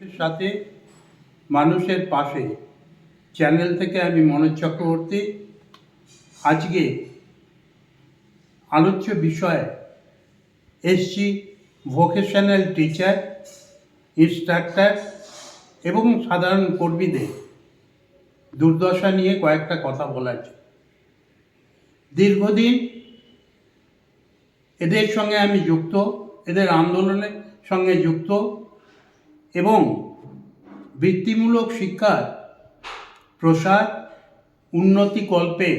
সাথে মানুষের পাশে চ্যানেল থেকে আমি মনোজ চক্রবর্তী আজকে আলোচ্য বিষয়ে এসছি ভোকেশনাল টিচার, ইনস্ট্রাক্টর এবং সাধারণ কর্মীদের দুর্দশা নিয়ে কয়েকটা কথা বলার। দীর্ঘদিন এদের সঙ্গে আমি যুক্ত, এদের আন্দোলনের সঙ্গে যুক্ত এবং বৃত্তিমূলক শিক্ষার প্রসার উন্নতি কল্পে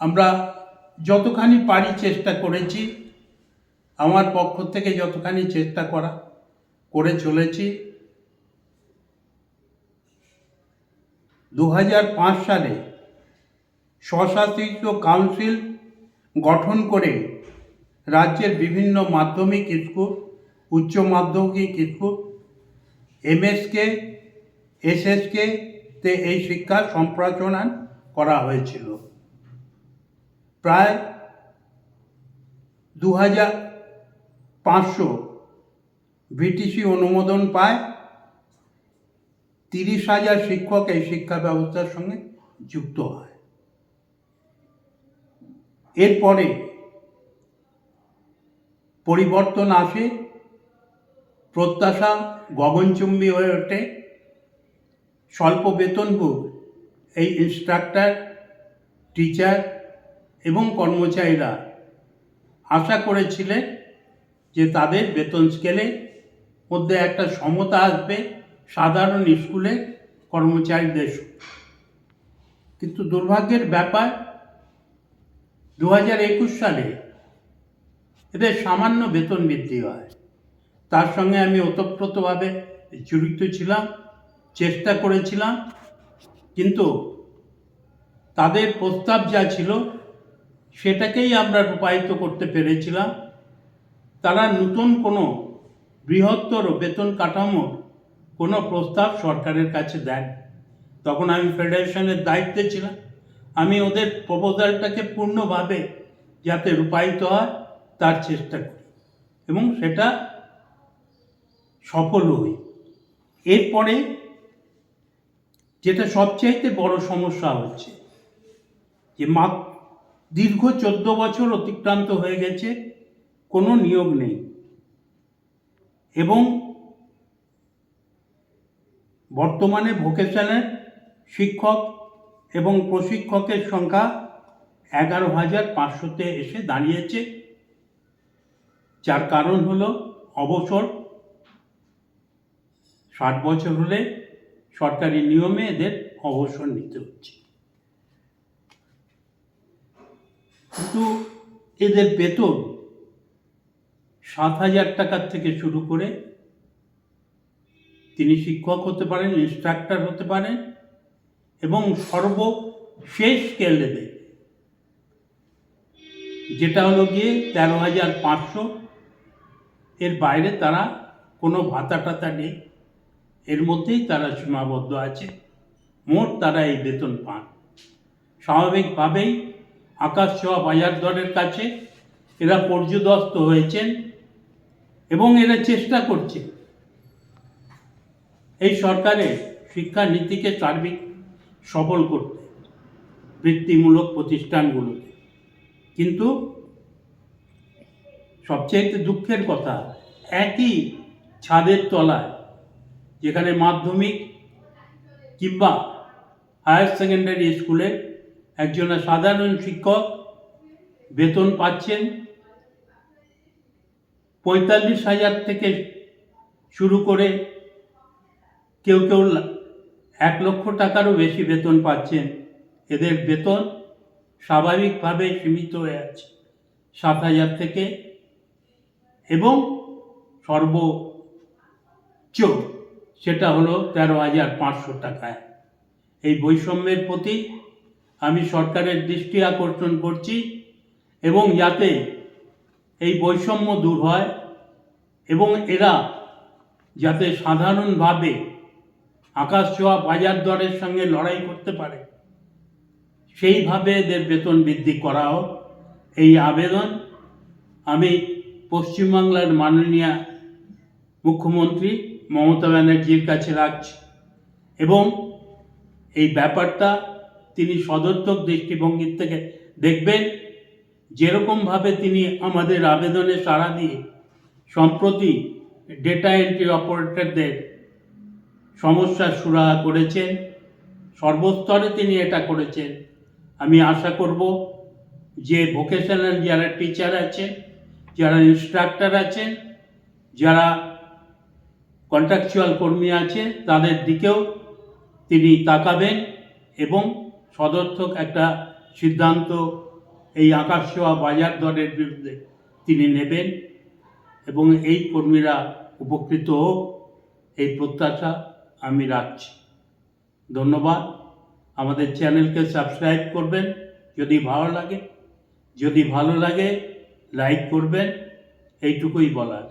আমরা যতখানি পারি চেষ্টা করেছি, আমার পক্ষ থেকে যতখানি চেষ্টা করা, করে চলেছি। দু হাজার পাঁচ সালে স্বশাসিত কাউন্সিল গঠন করে রাজ্যের বিভিন্ন মাধ্যমিক স্কুল উচ্চ মাধ্যমিক স্কুল এমএসকে এসএসকে তে এই শিক্ষা সম্প্রসারণ করা হয়েছিল। প্রায় দু হাজার পাঁচশো বিটিসি অনুমোদন পায়। তিরিশ হাজার শিক্ষক এই শিক্ষা ব্যবস্থার সঙ্গে যুক্ত হয়। এরপরে পরিবর্তন আসে। প্রত্যাশা গগনচুম্বী হয়ে ওঠে স্বল্প বেতনভোগ এই ইনস্ট্রাক্টর টিচার এবং কর্মচারীরা আশা করেছিলেন যে তাদের বেতন স্কেলে মধ্যে একটা সমতা আসবে সাধারণ স্কুলে কর্মচারীদের। কিন্তু দুর্ভাগ্যের ব্যাপার দু হাজার একুশ সালে এদের সামান্য বেতন বৃদ্ধি হয় তার সঙ্গে আমি ওতপ্রোতভাবে জড়িত ছিলাম, চেষ্টা করেছিলাম, কিন্তু তাদের প্রস্তাব যা ছিল সেটাকেই আমরা রূপায়িত করতে পেরেছিলাম। তারা নতুন কোনো বৃহত্তর বেতন কাঠামোর কোনো প্রস্তাব সরকারের কাছে দেন। তখন আমি ফেডারেশনের দায়িত্বে ছিলাম। আমি ওদের প্রপোজালটাকে পূর্ণভাবে যাতে রূপায়িত হয়, তার চেষ্টা করি এবং সেটা সফল হই। এরপরে যেটা সবচাইতে বড় সমস্যা হচ্ছে, যে মা দীর্ঘ চোদ্দ বছর অতিক্রান্ত হয়ে গেছে, কোনো নিয়োগ নেই। এবং বর্তমানে ভোকেশনের শিক্ষক এবং প্রশিক্ষকের সংখ্যা এগারো হাজার পাঁচশোতে এসে দাঁড়িয়েছে। যার কারণ হলো অবসর ষাট বছর হলে সরকারি নিয়মে এদের অবসর নিতে হচ্ছে। কিন্তু এদের বেতন সাত হাজার টাকার থেকে শুরু করে তিনি শিক্ষক হতে পারেন ইনস্ট্রাক্টর হতে পারেন এবং সর্বশেষ স্কেল দেবে যেটা হলো গিয়ে তেরো হাজার পাঁচশো, এর বাইরে তারা কোনো ভাতা টাতা নেই। এর মধ্যেই তারা সীমাবদ্ধ আছে। মোট তারা এই বেতন পান। স্বাভাবিকভাবেই আকাশ ছোঁয়া বাজার দরের কাছে এরা পর্যদস্ত হয়েছেন এবং এরা চেষ্টা করছে। এই সরকারের শিক্ষা নীতিকে সার্বিক সফল করতে, বৃত্তিমূলক প্রতিষ্ঠানগুলোতে। কিন্তু সবচেয়ে দুঃখের কথা, একই ছাদের তলায় যেখানে মাধ্যমিক কিংবা হায়ার সেকেন্ডারি স্কুলে একজন সাধারণ শিক্ষক বেতন পাচ্ছেন পঁয়তাল্লিশ হাজার থেকে শুরু করে কেউ কেউ এক লক্ষ টাকারও বেশি বেতন পাচ্ছেন। এদের বেতন স্বাভাবিকভাবে সীমিত হয়ে আছে। সাত হাজার থেকে এবং সর্বোচ্চ। সেটা হলো তেরো হাজার পাঁচশো টাকায়। এই বৈষম্যের প্রতি আমি সরকারের দৃষ্টি আকর্ষণ করছি এবং যাতে এই বৈষম্য দূর হয় এবং এরা যাতে সাধারণভাবে আকাশ ছোঁয়া বাজার দরের সঙ্গে লড়াই করতে পারে, সেইভাবে এদের বেতন বৃদ্ধি করা হোক এই আবেদন আমি পশ্চিমবাংলার মাননীয় মুখ্যমন্ত্রী মমতা ব্যানার্জির কাছে রাখছে। এবং এই ব্যাপারটা তিনি সদর্থক দৃষ্টিভঙ্গির থেকে দেখবেন, যেরকমভাবে তিনি আমাদের আবেদনে সাড়া দিয়ে সম্প্রতি ডেটা এন্ট্রি অপারেটরদের সমস্যার সুরাহা করেছেন, সর্বস্তরে তিনি এটা করেছেন। আমি আশা করব যে ভোকেশনাল যারা টিচার আছেন, যারা ইনস্ট্রাক্টর আছেন, যারা কন্ট্রাকচুয়াল কর্মী আছে, তাদের দিকেও তিনি তাকাবেন এবং সদর্থক একটা সিদ্ধান্ত এই আকাশ ছোঁয়া বাজার দরের বিরুদ্ধে তিনি নেবেন এবং এই কর্মীরা উপকৃত হোক, এই প্রত্যাশা আমি রাখছি। ধন্যবাদ। আমাদের চ্যানেলকে সাবস্ক্রাইব করবেন, যদি ভালো লাগে, যদি ভালো লাগে, লাইক করবেন, এইটুকুই বলার।